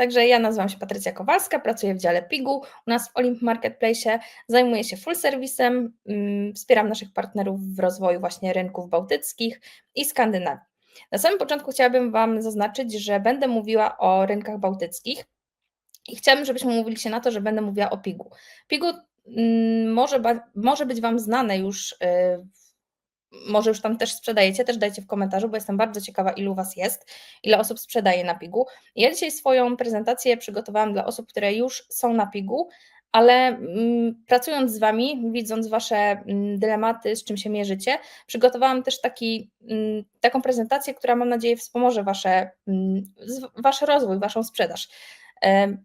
także ja nazywam się Patrycja Kowalska, pracuję w dziale PIGU u nas w Olymp Marketplace, zajmuję się full serwisem, mm, wspieram naszych partnerów w rozwoju właśnie rynków bałtyckich i Skandynawii. Na samym początku chciałabym Wam zaznaczyć, że będę mówiła o rynkach bałtyckich i chciałabym, żebyśmy mówili się na to, że będę mówiła o PIGU. PIGU mm, może, może być Wam znane już y, może już tam też sprzedajecie, też dajcie w komentarzu, bo jestem bardzo ciekawa, ilu Was jest, ile osób sprzedaje na Pigu. Ja dzisiaj swoją prezentację przygotowałam dla osób, które już są na Pigu, ale mm, pracując z Wami, widząc Wasze mm, dylematy, z czym się mierzycie, przygotowałam też taki, mm, taką prezentację, która mam nadzieję wspomoże wasze, Wasz rozwój, Waszą sprzedaż.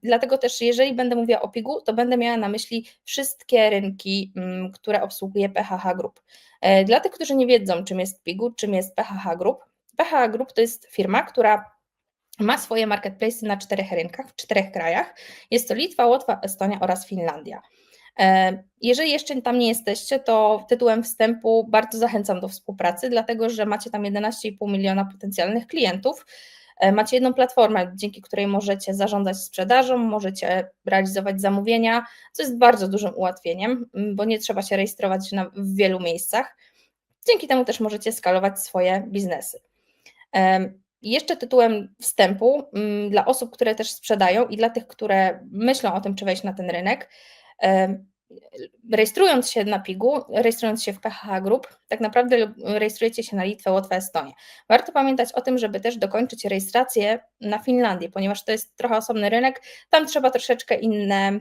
Dlatego też, jeżeli będę mówiła o PIG-u, to będę miała na myśli wszystkie rynki, mm, które obsługuje PHH Group. E, dla tych, którzy nie wiedzą, czym jest PIG-u, czym jest PHH Group, PHH Group to jest firma, która ma swoje marketplace na czterech rynkach, w czterech krajach. Jest to Litwa, Łotwa, Estonia oraz Finlandia. E, jeżeli jeszcze tam nie jesteście, to tytułem wstępu bardzo zachęcam do współpracy, dlatego że macie tam 11,5 miliona potencjalnych klientów. E, macie jedną platformę, dzięki której możecie zarządzać sprzedażą, możecie realizować zamówienia, co jest bardzo dużym ułatwieniem, bo nie trzeba się rejestrować w wielu miejscach. Dzięki temu też możecie skalować swoje biznesy. Jeszcze tytułem wstępu dla osób, które też sprzedają i dla tych, które myślą o tym, czy wejść na ten rynek, rejestrując się na PIG-u, rejestrując się w PHH Group, tak naprawdę rejestrujecie się na Litwę, Łotwę, Estonię. Warto pamiętać o tym, żeby też dokończyć rejestrację na Finlandię, ponieważ to jest trochę osobny rynek, tam trzeba troszeczkę inne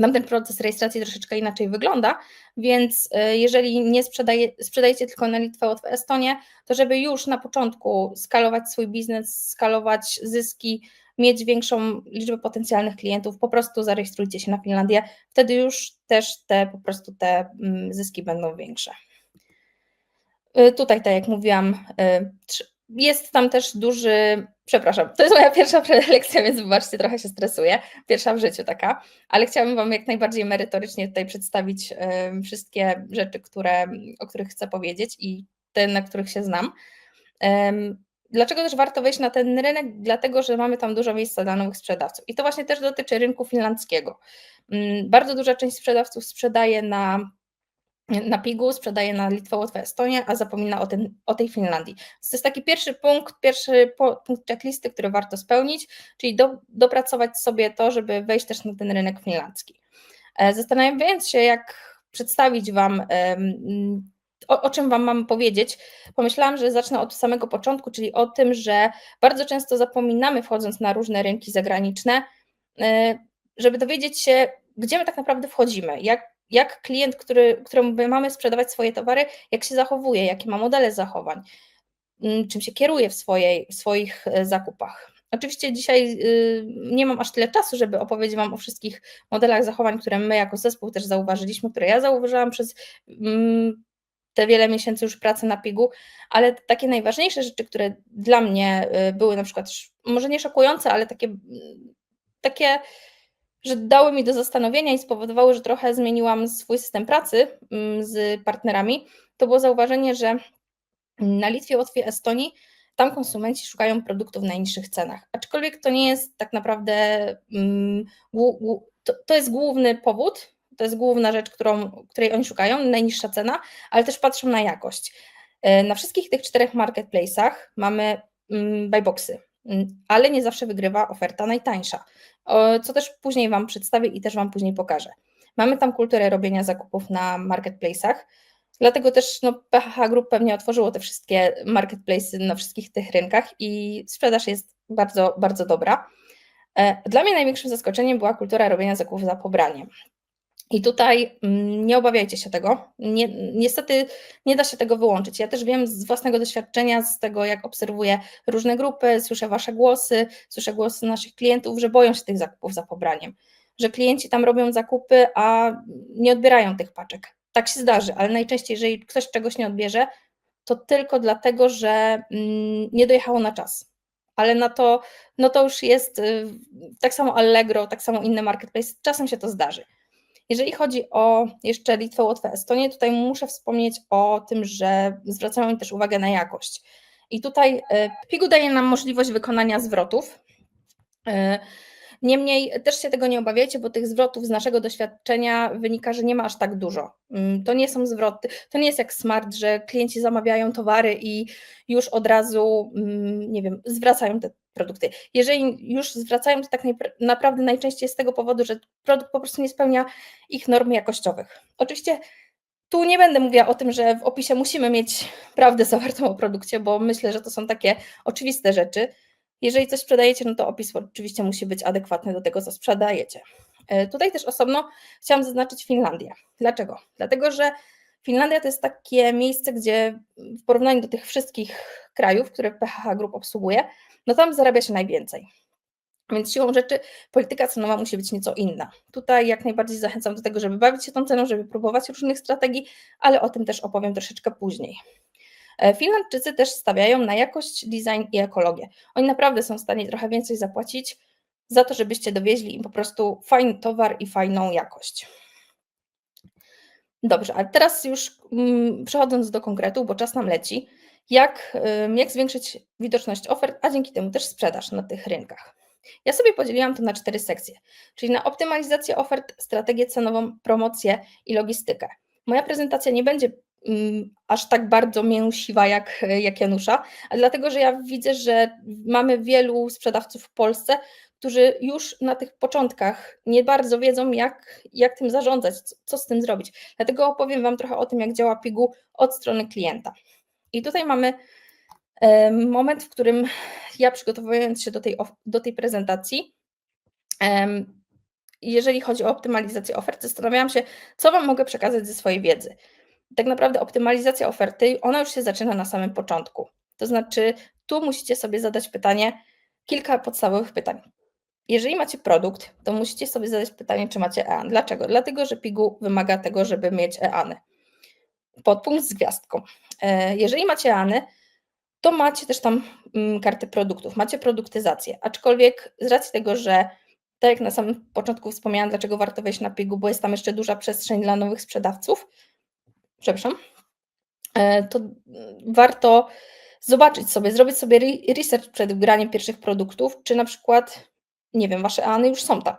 tam ten proces rejestracji troszeczkę inaczej wygląda, więc y, jeżeli nie sprzedaje, sprzedajecie tylko na Litwę, Łotwę, Estonię, to żeby już na początku skalować swój biznes, skalować zyski, mieć większą liczbę potencjalnych klientów, po prostu zarejestrujcie się na Finlandię, wtedy już też te po prostu te mm, zyski będą większe. Y, tutaj, tak jak mówiłam, y, jest tam też duży, przepraszam, to jest moja pierwsza prelekcja, więc wybaczcie, trochę się stresuję, pierwsza w życiu taka, ale chciałabym Wam jak najbardziej merytorycznie tutaj przedstawić y, wszystkie rzeczy, które, o których chcę powiedzieć i te, na których się znam. Dlaczego też warto wejść na ten rynek? Dlatego, że mamy tam dużo miejsca dla nowych sprzedawców. I to właśnie też dotyczy rynku finlandzkiego. Mm, bardzo duża część sprzedawców sprzedaje na, na Pigu, sprzedaje na Litwę, Łotwę, Estonię, a zapomina o, ten, o tej Finlandii. Więc to jest taki pierwszy punkt, pierwszy punkt checklisty, który warto spełnić, czyli do, dopracować sobie to, żeby wejść też na ten rynek finlandzki. E, zastanawiając się, jak przedstawić Wam o, o, czym Wam mam powiedzieć, pomyślałam, że zacznę od samego początku, czyli o tym, że bardzo często zapominamy, wchodząc na różne rynki zagraniczne, y, żeby dowiedzieć się, gdzie my tak naprawdę wchodzimy, jak, jak klient, który, któremu my mamy sprzedawać swoje towary, jak się zachowuje, jakie ma modele zachowań, mm, czym się kieruje w, swojej, w swoich e, zakupach. Oczywiście dzisiaj y, nie mam aż tyle czasu, żeby opowiedzieć Wam o wszystkich modelach zachowań, które my jako zespół też zauważyliśmy, które ja zauważyłam przez mm, te wiele miesięcy już pracy na pigu, ale takie najważniejsze rzeczy, które dla mnie y, były na przykład, może nie szokujące, ale takie, takie że dały mi do zastanowienia i spowodowały, że trochę zmieniłam swój system pracy mm, z partnerami, to było zauważenie, że na Litwie, Łotwie, Estonii tam konsumenci szukają produktów w najniższych cenach. Aczkolwiek to nie jest tak naprawdę, mm, to jest główny powód, to jest główna rzecz, którą, której oni szukają, najniższa cena, ale też patrzą na jakość. E, na wszystkich tych czterech marketplace'ach mamy mm, buyboxy, mm, ale nie zawsze wygrywa oferta najtańsza, co też później Wam przedstawię i też Wam później pokażę. Mamy tam kulturę robienia zakupów na marketplace'ach, dlatego też no, PHH Group pewnie otworzyło te wszystkie marketplace'y na wszystkich tych rynkach i sprzedaż jest bardzo, bardzo dobra. E, dla mnie największym zaskoczeniem była kultura robienia zakupów za pobraniem. I tutaj mm, nie obawiajcie się tego. Nie, niestety nie da się tego wyłączyć. Ja też wiem z własnego doświadczenia, z tego jak obserwuję różne grupy, słyszę Wasze głosy, słyszę głosy naszych klientów, że boją się tych zakupów za pobraniem. Że klienci tam robią zakupy, a nie odbierają tych paczek. Tak się zdarzy, ale najczęściej, jeżeli ktoś czegoś nie odbierze, to tylko dlatego, że mm, nie dojechało na czas. Ale na to, no to już jest y, tak samo Allegro, tak samo inne marketplace, czasem się to zdarzy. Jeżeli chodzi o jeszcze Litwę, Łotwę, Estonię, tutaj muszę wspomnieć o tym, że zwracają oni też uwagę na jakość. I tutaj e, Pigu daje nam możliwość wykonania zwrotów. Niemniej też się tego nie obawiajcie, bo tych zwrotów z naszego doświadczenia wynika, że nie ma aż tak dużo. Mm, to nie są zwroty, to nie jest jak smart, że klienci zamawiają towary i już od razu, mm, nie wiem, zwracają te produkty. Jeżeli już zwracają, to tak naprawdę najczęściej z tego powodu, że produkt po prostu nie spełnia ich norm jakościowych. Oczywiście tu nie będę mówiła o tym, że w opisie musimy mieć prawdę zawartą o produkcie, bo myślę, że to są takie oczywiste rzeczy. Jeżeli coś sprzedajecie, no to opis oczywiście musi być adekwatny do tego, co sprzedajecie. E, tutaj też osobno chciałam zaznaczyć Finlandię. Dlaczego? Dlatego, że Finlandia to jest takie miejsce, gdzie w porównaniu do tych wszystkich krajów, które PHH Group obsługuje, no tam zarabia się najwięcej. Więc siłą rzeczy polityka cenowa musi być nieco inna. Tutaj jak najbardziej zachęcam do tego, żeby bawić się tą ceną, żeby próbować różnych strategii, ale o tym też opowiem troszeczkę później. E, Finlandczycy też stawiają na jakość, design i ekologię. Oni naprawdę są w stanie trochę więcej zapłacić za to, żebyście dowieźli im po prostu fajny towar i fajną jakość. Dobrze, ale teraz już mm, przechodząc do konkretu, bo czas nam leci, jak, jak zwiększyć widoczność ofert, a dzięki temu też sprzedaż na tych rynkach. Ja sobie podzieliłam to na cztery sekcje, czyli na optymalizację ofert, strategię cenową, promocję i logistykę. Moja prezentacja nie będzie aż tak bardzo mięsiwa jak, jak Janusza, dlatego, że ja widzę, że mamy wielu sprzedawców w Polsce, którzy już na tych początkach nie bardzo wiedzą, jak, jak tym zarządzać, co, z tym zrobić. Dlatego opowiem Wam trochę o tym, jak działa Pigu od strony klienta. I tutaj mamy moment, w którym ja przygotowując się do tej, do tej prezentacji, jeżeli chodzi o optymalizację oferty, zastanawiałam się, co Wam mogę przekazać ze swojej wiedzy. Tak naprawdę optymalizacja oferty, ona już się zaczyna na samym początku. To znaczy, tu musicie sobie zadać pytanie, kilka podstawowych pytań. Jeżeli macie produkt, to musicie sobie zadać pytanie, czy macie EAN. Dlaczego? Dlatego, że PIGU wymaga tego, żeby mieć EANy. Podpunkt z gwiazdką. E, jeżeli macie EANy, to macie też tam mm, karty produktów, macie produktyzację. Aczkolwiek z racji tego, że tak jak na samym początku wspomniałam, dlaczego warto wejść na PIGU, bo jest tam jeszcze duża przestrzeń dla nowych sprzedawców, przepraszam, e, to warto zobaczyć sobie, zrobić sobie research przed wgraniem pierwszych produktów, czy na przykład, nie wiem, wasze EANy już są tam.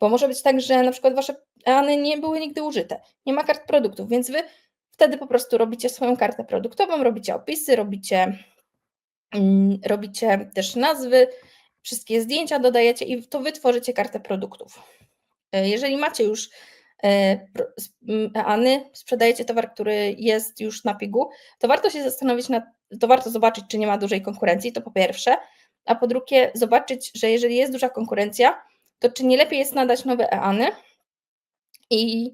Bo może być tak, że na przykład wasze EANy nie były nigdy użyte, nie ma kart produktów, więc wy wtedy po prostu robicie swoją kartę produktową, robicie opisy, robicie Mm, robicie też nazwy, wszystkie zdjęcia dodajecie i to wytworzycie kartę produktów. E, jeżeli macie już EANy, sprzedajecie towar, który jest już na pigu, to warto się zastanowić, to warto zobaczyć, czy nie ma dużej konkurencji, to po pierwsze, a po drugie zobaczyć, że jeżeli jest duża konkurencja, to czy nie lepiej jest nadać nowe EANy i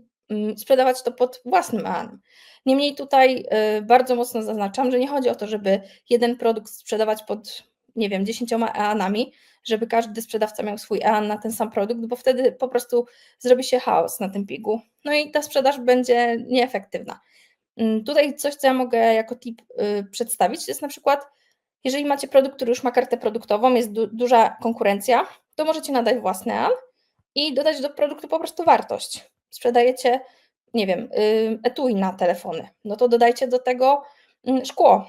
sprzedawać to pod własnym EANem. Niemniej tutaj y, bardzo mocno zaznaczam, że nie chodzi o to, żeby jeden produkt sprzedawać pod, nie wiem, dziesięcioma EANami, żeby każdy sprzedawca miał swój EAN na ten sam produkt, bo wtedy po prostu zrobi się chaos na tym pigu. No i ta sprzedaż będzie nieefektywna. Mm, tutaj coś, co ja mogę jako tip y, przedstawić, to jest na przykład, jeżeli macie produkt, który już ma kartę produktową, jest du duża konkurencja, to możecie nadać własny EAN i dodać do produktu po prostu wartość. Sprzedajecie nie wiem, etui na telefony, no to dodajcie do tego mm, szkło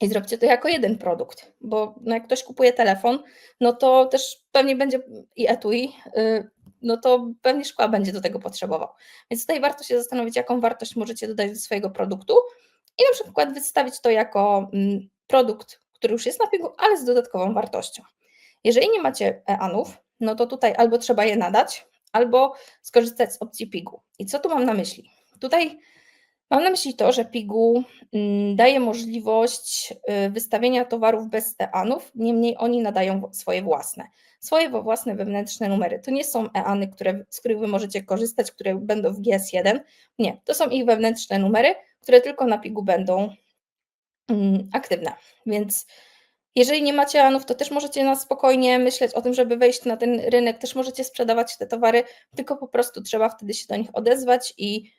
i zróbcie to jako jeden produkt, bo no jak ktoś kupuje telefon, no to też pewnie będzie i etui, y, no to pewnie szkła będzie do tego potrzebował. Więc tutaj warto się zastanowić, jaką wartość możecie dodać do swojego produktu i na przykład wystawić to jako mm, produkt, który już jest na pigu, ale z dodatkową wartością. Jeżeli nie macie EANów, no to tutaj albo trzeba je nadać, albo skorzystać z opcji PIGU. I co tu mam na myśli? Tutaj mam na myśli to, że PIGU mm, daje możliwość y, wystawienia towarów bez EANów, niemniej oni nadają swoje własne. Swoje własne wewnętrzne numery. To nie są EANy, które, z których Wy możecie korzystać, które będą w GS1. Nie, to są ich wewnętrzne numery, które tylko na PIGU będą mm, aktywne. Więc jeżeli nie macie anów, to też możecie na spokojnie myśleć o tym, żeby wejść na ten rynek, też możecie sprzedawać te towary, tylko po prostu trzeba wtedy się do nich odezwać i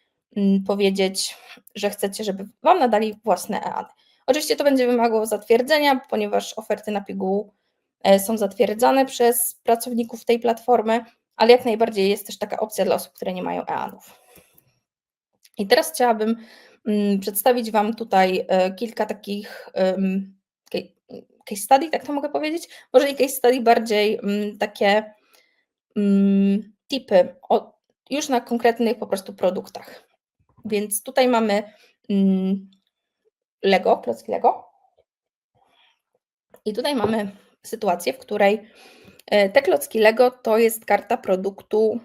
powiedzieć, że chcecie, żeby Wam nadali własne EAN. Oczywiście to będzie wymagało zatwierdzenia, ponieważ oferty na piguł e, są zatwierdzane przez pracowników tej platformy, ale jak najbardziej jest też taka opcja dla osób, które nie mają EANów. I teraz chciałabym mm, przedstawić Wam tutaj e, kilka takich case study, tak to mogę powiedzieć? Może i case study bardziej mm, takie mm, tipy już na konkretnych po prostu produktach. Więc tutaj mamy mm, Lego, klocki Lego. I tutaj mamy sytuację, w której e, te klocki Lego to jest karta produktu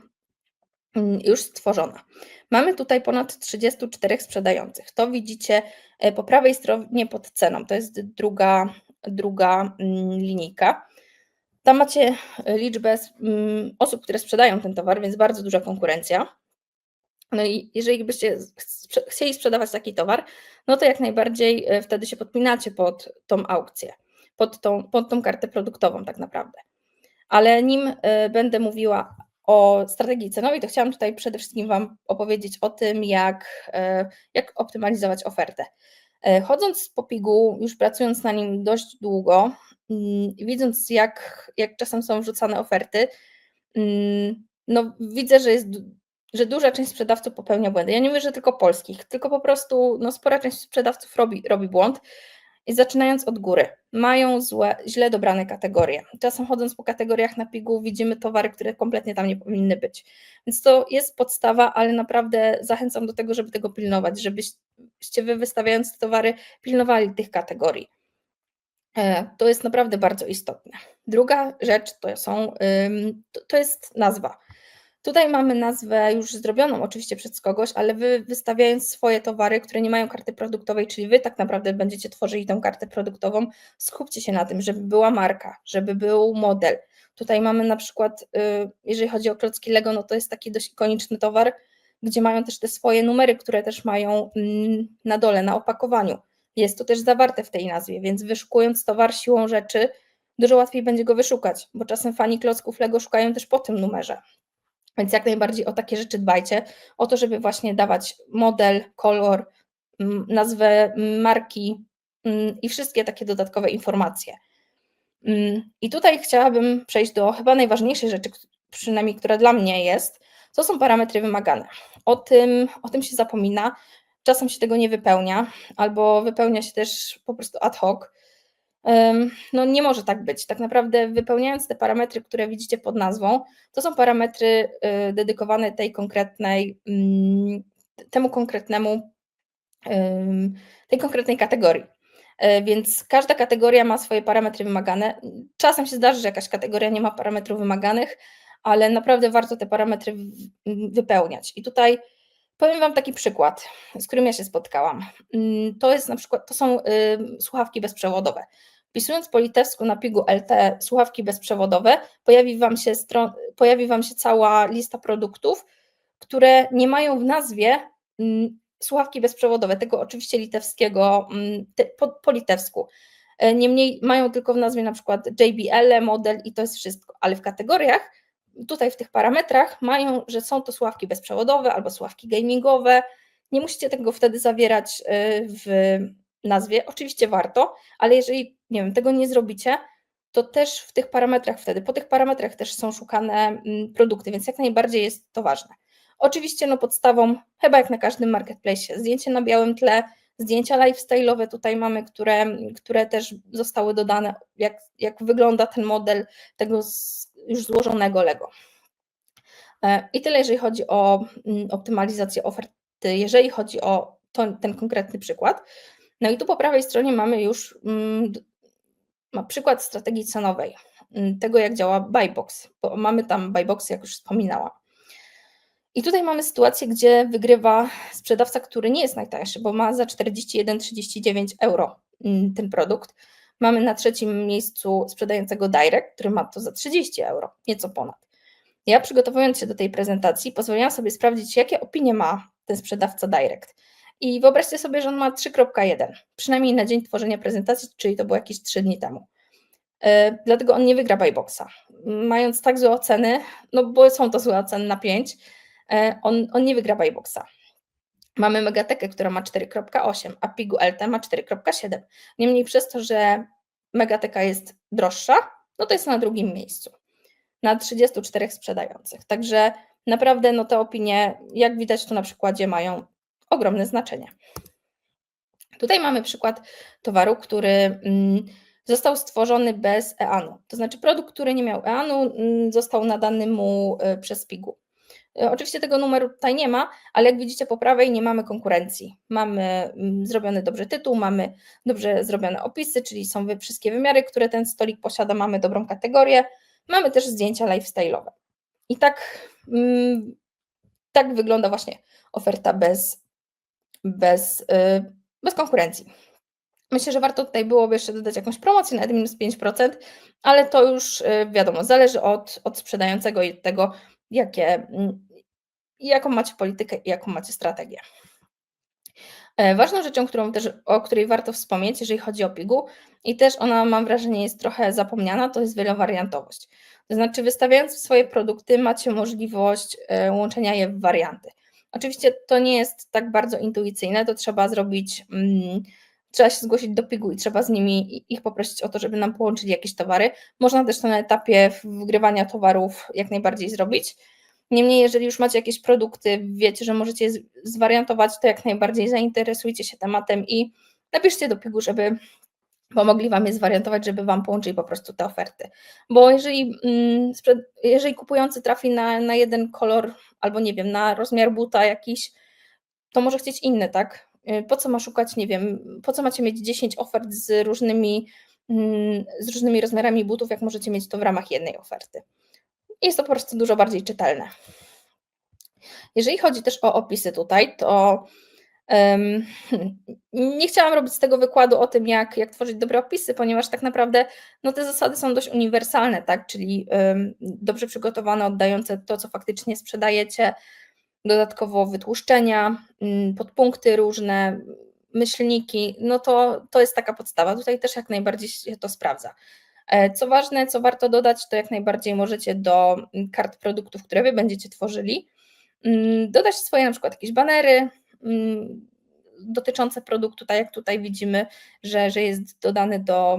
mm, już stworzona. Mamy tutaj ponad 34 sprzedających. To widzicie e, po prawej stronie pod ceną. To jest druga, druga mm, linijka. Tam macie liczbę mm, osób, które sprzedają ten towar, więc bardzo duża konkurencja. No i jeżeli byście chcieli sprzedawać taki towar, no to jak najbardziej e, wtedy się podpinacie pod tą aukcję, pod tą, pod tą kartę produktową tak naprawdę. Ale nim e, będę mówiła o strategii cenowej, to chciałam tutaj przede wszystkim Wam opowiedzieć o tym, jak, e, jak optymalizować ofertę. Chodząc po PIG-u, już pracując na nim dość długo, mm, widząc jak, jak czasem są wrzucane oferty, mm, no widzę, że jest że duża część sprzedawców popełnia błędy. Ja nie mówię, że tylko polskich, tylko po prostu no, spora część sprzedawców robi, robi błąd. I zaczynając od góry, mają złe, źle dobrane kategorie. Czasem chodząc po kategoriach na pigu widzimy towary, które kompletnie tam nie powinny być. Więc to jest podstawa, ale naprawdę zachęcam do tego, żeby tego pilnować, żebyście wy wystawiając te towary pilnowali tych kategorii. E, to jest naprawdę bardzo istotne. Druga rzecz to, są, to jest nazwa. Tutaj mamy nazwę już zrobioną oczywiście przez kogoś, ale wy wystawiając swoje towary, które nie mają karty produktowej, czyli wy tak naprawdę będziecie tworzyli tę kartę produktową, skupcie się na tym, żeby była marka, żeby był model. Tutaj mamy na przykład, y, jeżeli chodzi o klocki Lego, no to jest taki dość ikoniczny towar, gdzie mają też te swoje numery, które też mają mm, na dole, na opakowaniu. Jest to też zawarte w tej nazwie, więc wyszukując towar siłą rzeczy, dużo łatwiej będzie go wyszukać, bo czasem fani klocków Lego szukają też po tym numerze. Więc jak najbardziej o takie rzeczy dbajcie, o to, żeby właśnie dawać model, kolor, nazwę marki i wszystkie takie dodatkowe informacje. I tutaj chciałabym przejść do chyba najważniejszej rzeczy, przynajmniej która dla mnie jest, to są parametry wymagane. O tym, o tym się zapomina, czasem się tego nie wypełnia, albo wypełnia się też po prostu ad hoc. No nie może tak być. Tak naprawdę wypełniając te parametry, które widzicie pod nazwą, to są parametry y, dedykowane tej konkretnej, mm, temu konkretnemu, tej konkretnej kategorii. E, więc każda kategoria ma swoje parametry wymagane. Czasem się zdarzy, że jakaś kategoria nie ma parametrów wymaganych, ale naprawdę warto te parametry wypełniać. I tutaj powiem Wam taki przykład, z którym ja się spotkałam. Mm, to jest na przykład, to są słuchawki bezprzewodowe. Wpisując po litewsku na pigu LT słuchawki bezprzewodowe, pojawi wam, się stron, pojawi Wam się cała lista produktów, które nie mają w nazwie mm, słuchawki bezprzewodowe, tego oczywiście litewskiego, mm, po, po litewsku. E, niemniej mają tylko w nazwie na przykład JBL, model i to jest wszystko, ale w kategoriach, tutaj w tych parametrach mają, że są to słuchawki bezprzewodowe albo słuchawki gamingowe. Nie musicie tego wtedy zawierać e, w nazwie. Oczywiście warto, ale jeżeli nie wiem, tego nie zrobicie, to też w tych parametrach wtedy, po tych parametrach też są szukane mm, produkty, więc jak najbardziej jest to ważne. Oczywiście no podstawą, chyba jak na każdym marketplace, zdjęcie na białym tle, zdjęcia lifestyle'owe tutaj mamy, które, które też zostały dodane, jak, jak wygląda ten model tego z, już złożonego Lego. E, I tyle, jeżeli chodzi o mm, optymalizację oferty, jeżeli chodzi o to, ten konkretny przykład. No i tu po prawej stronie mamy już mm, przykład strategii cenowej, mm, tego jak działa Buybox, bo mamy tam Buybox, jak już wspominałam. I tutaj mamy sytuację, gdzie wygrywa sprzedawca, który nie jest najtańszy, bo ma za 41-39 euro mm, ten produkt. Mamy na trzecim miejscu sprzedającego Direct, który ma to za 30 euro, nieco ponad. Ja przygotowując się do tej prezentacji, pozwoliłam sobie sprawdzić, jakie opinie ma ten sprzedawca Direct. I wyobraźcie sobie, że on ma 3.1, przynajmniej na dzień tworzenia prezentacji, czyli to było jakieś 3 dni temu. E, dlatego on nie wygra Buyboxa. Mając tak złe oceny, no bo są to złe oceny na 5, e, on, on nie wygra Buyboxa. Mamy Megatekę, która ma 4.8, a Pigu LT ma 4.7. Niemniej przez to, że Megateka jest droższa, no to jest na drugim miejscu. Na 34 sprzedających. Także naprawdę no te opinie, jak widać tu na przykładzie, mają ogromne znaczenie. Tutaj mamy przykład towaru, który mm, został stworzony bez EAN-u. To znaczy produkt, który nie miał EAN-u, mm, został nadany mu y, przez PIGU. Y, oczywiście tego numeru tutaj nie ma, ale jak widzicie po prawej nie mamy konkurencji. Mamy mm, zrobiony dobrze tytuł, mamy dobrze zrobione opisy, czyli są wszystkie wymiary, które ten stolik posiada, mamy dobrą kategorię, mamy też zdjęcia lifestyle'owe. I tak, tak wygląda właśnie oferta bez, bez, bez konkurencji. Myślę, że warto tutaj byłoby jeszcze dodać jakąś promocję, nawet minus 5%, ale to już y, wiadomo, zależy od, od sprzedającego i od tego, jakie, mm, jaką macie politykę i jaką macie strategię. E, ważną rzeczą, którą też, o której warto wspomnieć, jeżeli chodzi o PIGU, i też ona, mam wrażenie, jest trochę zapomniana, to jest wielowariantowość. To znaczy, wystawiając swoje produkty, macie możliwość e, łączenia je w warianty. Oczywiście to nie jest tak bardzo intuicyjne, to trzeba zrobić. Hmm, trzeba się zgłosić do PIG-u i trzeba z nimi ich poprosić o to, żeby nam połączyli jakieś towary. Można też to na etapie wgrywania towarów jak najbardziej zrobić. Niemniej, jeżeli już macie jakieś produkty, wiecie, że możecie zwariantować, to jak najbardziej zainteresujcie się tematem i napiszcie do PIG-u, żeby pomogli Wam je zwariantować, żeby Wam połączyli po prostu te oferty. Bo jeżeli, mm, jeżeli kupujący trafi na, na jeden kolor albo nie wiem, na rozmiar buta jakiś, to może chcieć inny, tak? Y, po co ma szukać, nie wiem, po co macie mieć 10 ofert z różnymi, mm, z różnymi rozmiarami butów, jak możecie mieć to w ramach jednej oferty. Jest to po prostu dużo bardziej czytelne. Jeżeli chodzi też o opisy tutaj, to nie chciałam robić z tego wykładu o tym, jak, jak tworzyć dobre opisy, ponieważ tak naprawdę no, te zasady są dość uniwersalne, tak? czyli dobrze przygotowane, oddające to, co faktycznie sprzedajecie, dodatkowo wytłuszczenia, mm, podpunkty różne, myślniki, no to, to jest taka podstawa. Tutaj też jak najbardziej się to sprawdza. E, co ważne, co warto dodać, to jak najbardziej możecie do kart produktów, które Wy będziecie tworzyli, mm, dodać swoje na przykład jakieś banery dotyczące produktu, tak jak tutaj widzimy, że, że jest dodany do,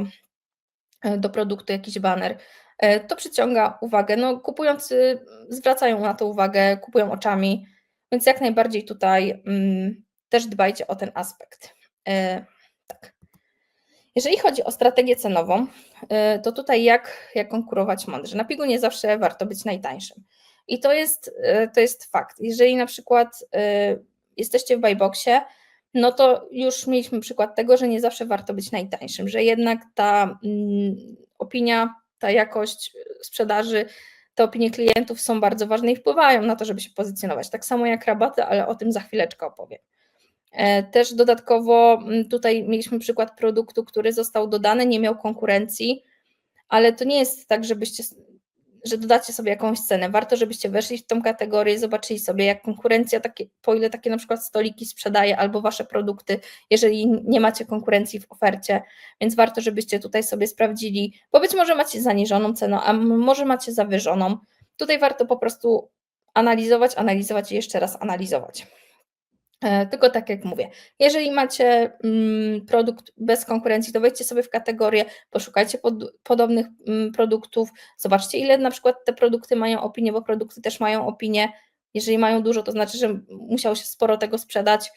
e, do produktu jakiś baner. E, to przyciąga uwagę. No, kupujący zwracają na to uwagę, kupują oczami, więc jak najbardziej tutaj mm, też dbajcie o ten aspekt. E, tak. Jeżeli chodzi o strategię cenową, e, to tutaj jak, jak konkurować mądrze. Na pigu nie zawsze warto być najtańszym. I to jest, e, to jest fakt. Jeżeli na przykład jesteście w buyboxie, no to już mieliśmy przykład tego, że nie zawsze warto być najtańszym, że jednak ta mm, opinia, ta jakość sprzedaży te opinie klientów są bardzo ważne i wpływają na to, żeby się pozycjonować. Tak samo jak rabaty, ale o tym za chwileczkę opowiem. E, też dodatkowo mm, tutaj mieliśmy przykład produktu, który został dodany, nie miał konkurencji, ale to nie jest tak, żebyście że dodacie sobie jakąś cenę. Warto, żebyście weszli w tą kategorię, zobaczyli sobie, jak konkurencja, takie, po ile takie na przykład stoliki sprzedaje, albo wasze produkty, jeżeli nie macie konkurencji w ofercie. Więc warto, żebyście tutaj sobie sprawdzili, bo być może macie zaniżoną cenę, a może macie zawyżoną. Tutaj warto po prostu analizować, analizować i jeszcze raz analizować. E, tylko tak jak mówię, jeżeli macie mm, produkt bez konkurencji, to wejdźcie sobie w kategorię, poszukajcie pod, podobnych mm, produktów, zobaczcie ile na przykład te produkty mają opinię, bo produkty też mają opinię. Jeżeli mają dużo, to znaczy, że musiało się sporo tego sprzedać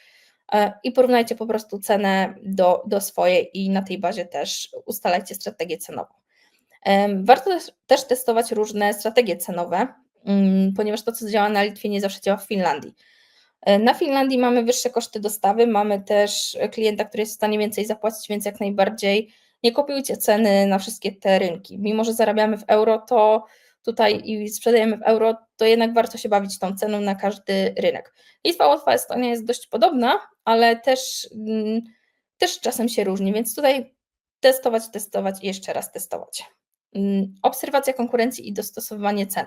e, i porównajcie po prostu cenę do, do swojej i na tej bazie też ustalajcie strategię cenową. Warto też testować różne strategie cenowe, mm, ponieważ to, co działa na Litwie, nie zawsze działa w Finlandii. E, na Finlandii mamy wyższe koszty dostawy, mamy też klienta, który jest w stanie więcej zapłacić, więc jak najbardziej nie kopiujcie ceny na wszystkie te rynki. Mimo, że zarabiamy w euro, to tutaj i sprzedajemy w euro, to jednak warto się bawić tą ceną na każdy rynek. Litwa, Łotwa, Estonia jest dość podobna, ale też, mm, też czasem się różni, więc tutaj testować, testować i jeszcze raz testować. Mm, obserwacja konkurencji i dostosowywanie cen.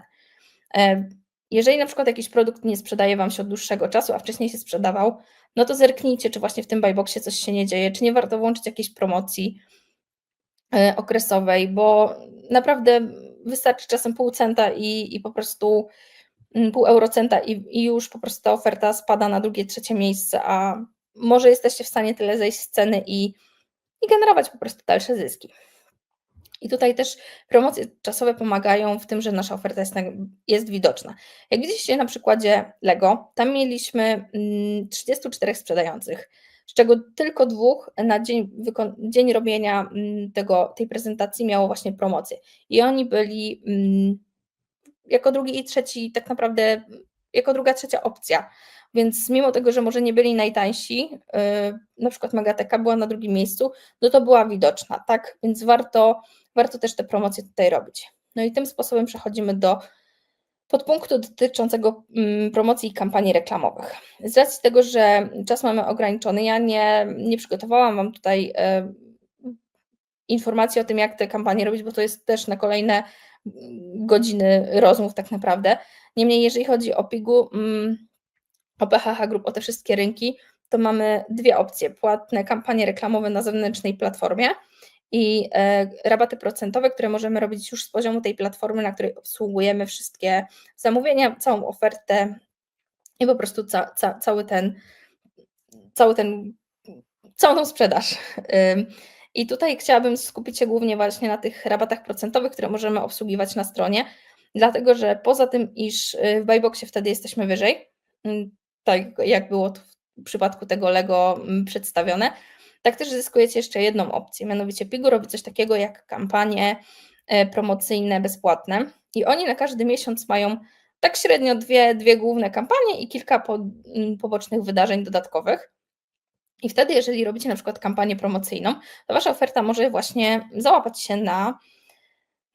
Jeżeli na przykład jakiś produkt nie sprzedaje Wam się od dłuższego czasu, a wcześniej się sprzedawał, no to zerknijcie, czy właśnie w tym buyboxie coś się nie dzieje, czy nie warto włączyć jakiejś promocji e, okresowej, bo naprawdę wystarczy czasem pół centa i, i po prostu mm, pół eurocenta i, i już po prostu ta oferta spada na drugie, trzecie miejsce, a może jesteście w stanie tyle zejść z ceny i, i generować po prostu dalsze zyski. I tutaj też promocje czasowe pomagają w tym, że nasza oferta jest, jest widoczna. Jak widzicie na przykładzie Lego, tam mieliśmy 34 mm, sprzedających. z czego tylko dwóch na dzień, dzień robienia mm, tego, tej prezentacji miało właśnie promocję. I oni byli mm, jako drugi i trzeci, tak naprawdę jako druga, trzecia opcja. Więc mimo tego, że może nie byli najtańsi, yy, na przykład Megateka była na drugim miejscu, no to była widoczna, tak? Więc warto, warto też te promocje tutaj robić. No i tym sposobem przechodzimy do podpunktu dotyczącego mm, promocji i kampanii reklamowych. Z racji tego, że czas mamy ograniczony, ja nie, nie przygotowałam Wam tutaj e, informacji o tym, jak te kampanie robić, bo to jest też na kolejne godziny rozmów tak naprawdę. Niemniej, jeżeli chodzi o PIGU, mm, o PHH Group, o te wszystkie rynki, to mamy dwie opcje. Płatne kampanie reklamowe na zewnętrznej platformie i e, rabaty procentowe, które możemy robić już z poziomu tej platformy, na której obsługujemy wszystkie zamówienia, całą ofertę i po prostu ca, ca, cały ten, cały ten, całą tą sprzedaż. I tutaj chciałabym skupić się głównie właśnie na tych rabatach procentowych, które możemy obsługiwać na stronie, dlatego że poza tym, iż y, w Buyboxie wtedy jesteśmy wyżej, tak jak było w przypadku tego Lego przedstawione, tak też zyskujecie jeszcze jedną opcję, mianowicie Pigu robi coś takiego jak kampanie e, promocyjne bezpłatne i oni na każdy miesiąc mają tak średnio dwie, dwie główne kampanie i kilka po, pobocznych wydarzeń dodatkowych. I wtedy, jeżeli robicie na przykład kampanię promocyjną, to wasza oferta może właśnie załapać się na,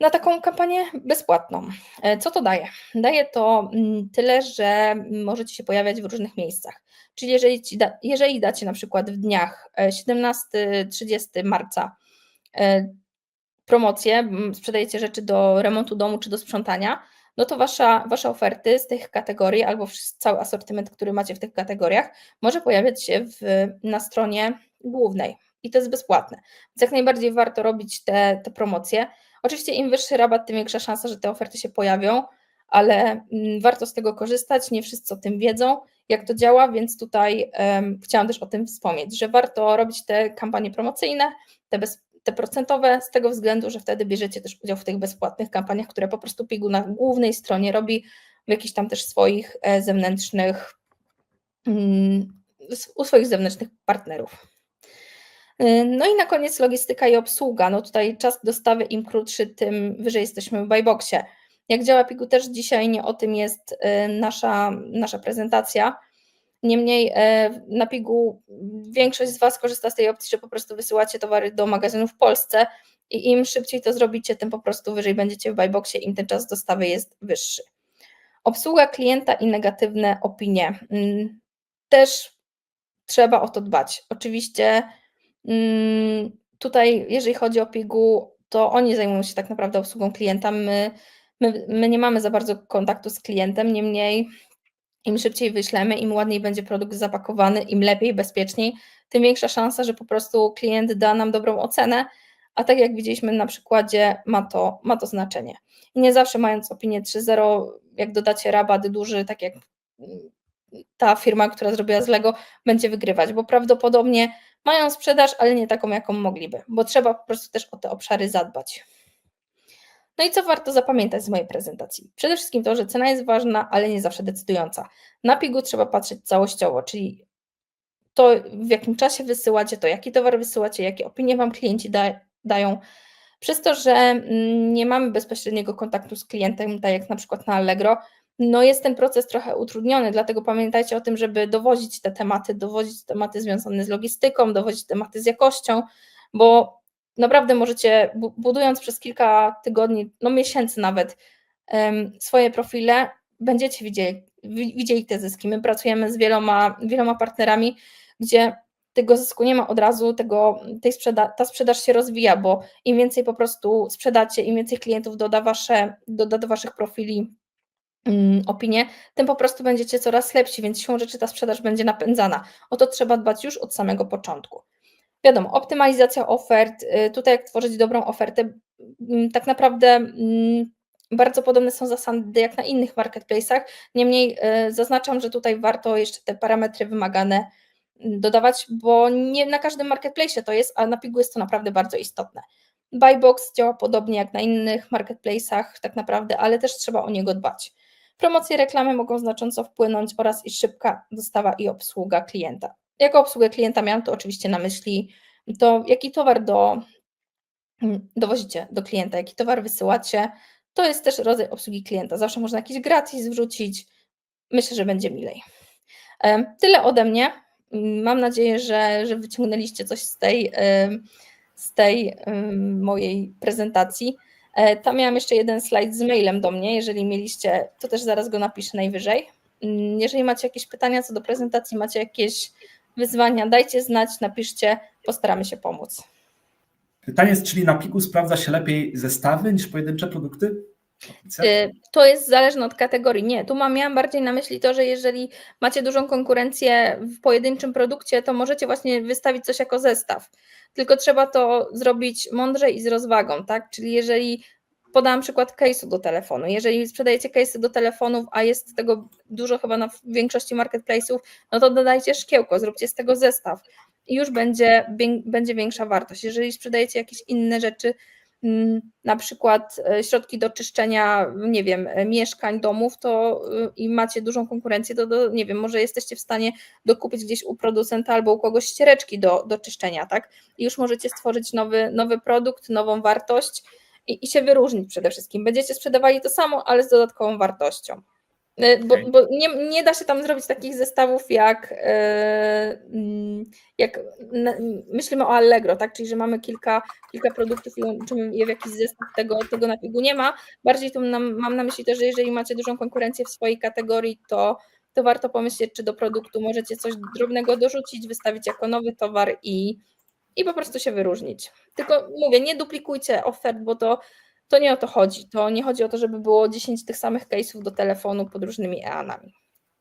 na taką kampanię bezpłatną. E, co to daje? Daje to tyle, że możecie się pojawiać w różnych miejscach. Czyli jeżeli, da, jeżeli dacie na przykład w dniach 17-30 e, marca e, promocję, sprzedajecie rzeczy do remontu domu czy do sprzątania, no to wasza, wasze oferty z tych kategorii albo cały asortyment, który macie w tych kategoriach, może pojawiać się w, na stronie głównej i to jest bezpłatne. Więc jak najbardziej warto robić te, te promocje. Oczywiście im wyższy rabat, tym większa szansa, że te oferty się pojawią, ale mm, warto z tego korzystać. Nie wszyscy o tym wiedzą jak to działa, więc tutaj um, chciałam też o tym wspomnieć, że warto robić te kampanie promocyjne, te, bez, te procentowe, z tego względu, że wtedy bierzecie też udział w tych bezpłatnych kampaniach, które po prostu Pigu na głównej stronie robi w jakichś tam też swoich e, zewnętrznych, um, u swoich zewnętrznych partnerów. E, no i na koniec logistyka i obsługa. No tutaj czas dostawy im krótszy, tym wyżej jesteśmy w buyboxie. Jak działa Pigu też dzisiaj nie o tym jest e, nasza, nasza prezentacja. Niemniej e, na Pigu większość z Was korzysta z tej opcji, że po prostu wysyłacie towary do magazynów w Polsce i im szybciej to zrobicie, tym po prostu wyżej będziecie w buyboxie, im ten czas dostawy jest wyższy. Obsługa klienta i negatywne opinie. Mm, też trzeba o to dbać. Oczywiście tutaj, jeżeli chodzi o Pigu, to oni zajmują się tak naprawdę obsługą klienta. My My, my nie mamy za bardzo kontaktu z klientem, niemniej im szybciej wyślemy, im ładniej będzie produkt zapakowany, im lepiej, bezpieczniej, tym większa szansa, że po prostu klient da nam dobrą ocenę, a tak jak widzieliśmy na przykładzie, ma to, ma to znaczenie. I nie zawsze mając opinię 3.0, jak dodacie rabat duży, tak jak ta firma, która zrobiła z Lego, będzie wygrywać, bo prawdopodobnie mają sprzedaż, ale nie taką, jaką mogliby, bo trzeba po prostu też o te obszary zadbać. No i co warto zapamiętać z mojej prezentacji? Przede wszystkim to, że cena jest ważna, ale nie zawsze decydująca. Na pigu trzeba patrzeć całościowo, czyli to w jakim czasie wysyłacie, to jaki towar wysyłacie, jakie opinie Wam klienci da, dają. Przez to, że mm, nie mamy bezpośredniego kontaktu z klientem, tak jak na przykład na Allegro, no jest ten proces trochę utrudniony, dlatego pamiętajcie o tym, żeby dowozić te tematy, dowozić tematy związane z logistyką, dowozić tematy z jakością, bo naprawdę możecie, budując przez kilka tygodni, no miesięcy nawet, swoje profile, będziecie widzieli, widzieli te zyski. My pracujemy z wieloma, wieloma partnerami, gdzie tego zysku nie ma od razu, tego, tej sprzeda ta sprzedaż się rozwija, bo im więcej po prostu sprzedacie, im więcej klientów doda, wasze, doda do Waszych profili opinie, tym po prostu będziecie coraz lepsi, więc siłą rzeczy ta sprzedaż będzie napędzana. O to trzeba dbać już od samego początku. Wiadomo, optymalizacja ofert, y, tutaj jak tworzyć dobrą ofertę, mm, tak naprawdę mm, bardzo podobne są zasady jak na innych marketplace'ach, niemniej y, zaznaczam, że tutaj warto jeszcze te parametry wymagane mm, dodawać, bo nie na każdym marketplace to jest, a na Pigu jest to naprawdę bardzo istotne. Buybox działa podobnie jak na innych marketplace'ach tak naprawdę, ale też trzeba o niego dbać. Promocje reklamy mogą znacząco wpłynąć oraz i szybka dostawa i obsługa klienta. jako obsługę klienta miałam to oczywiście na myśli to, jaki towar do, mm, dowozicie do klienta, jaki towar wysyłacie. To jest też rodzaj obsługi klienta. Zawsze można jakiś gratis wrzucić. Myślę, że będzie milej. Tyle ode mnie. Mam nadzieję, że, że wyciągnęliście coś z tej, z tej mojej prezentacji. E, Tam miałam jeszcze jeden slajd z mailem do mnie. Jeżeli mieliście, to też zaraz go napiszę najwyżej. Mm, Jeżeli macie jakieś pytania co do prezentacji, macie jakieś wyzwania, dajcie znać, napiszcie, postaramy się pomóc. Pytanie jest, czyli na pliku sprawdza się lepiej zestawy niż pojedyncze produkty? Y, To jest zależne od kategorii. Nie, tu mam, miałam bardziej na myśli to, że jeżeli macie dużą konkurencję w pojedynczym produkcie, to możecie właśnie wystawić coś jako zestaw. Tylko trzeba to zrobić mądrze i z rozwagą, tak? Czyli jeżeli podałam przykład case'u do telefonu, jeżeli sprzedajecie case'y do telefonów, a jest tego dużo chyba na większości marketplace'ów, no to dodajcie szkiełko, zróbcie z tego zestaw i już będzie, będzie większa wartość. Jeżeli sprzedajecie jakieś inne rzeczy, na przykład e, środki do czyszczenia, nie wiem, e, mieszkań, domów, to y, i macie dużą konkurencję, to do, nie wiem, może jesteście w stanie dokupić gdzieś u producenta albo u kogoś ściereczki do, do czyszczenia, tak? I już możecie stworzyć nowy, nowy produkt, nową wartość i, i się wyróżnić przede wszystkim. Będziecie sprzedawali to samo, ale z dodatkową wartością. Y, Bo, Okej. bo nie, nie da się tam zrobić takich zestawów jak, e, mm, jak myślimy o Allegro, tak? Czyli że mamy kilka, kilka produktów i łączymy je w jakiś zestaw, tego, tego na nie ma. Bardziej tu mam na myśli to, że jeżeli macie dużą konkurencję w swojej kategorii, to, to warto pomyśleć, czy do produktu możecie coś drobnego dorzucić, wystawić jako nowy towar i, i po prostu się wyróżnić. Tylko mówię, nie duplikujcie ofert, bo to, to nie o to chodzi. To nie chodzi o to, żeby było 10 tych samych case'ów do telefonu pod różnymi EANami.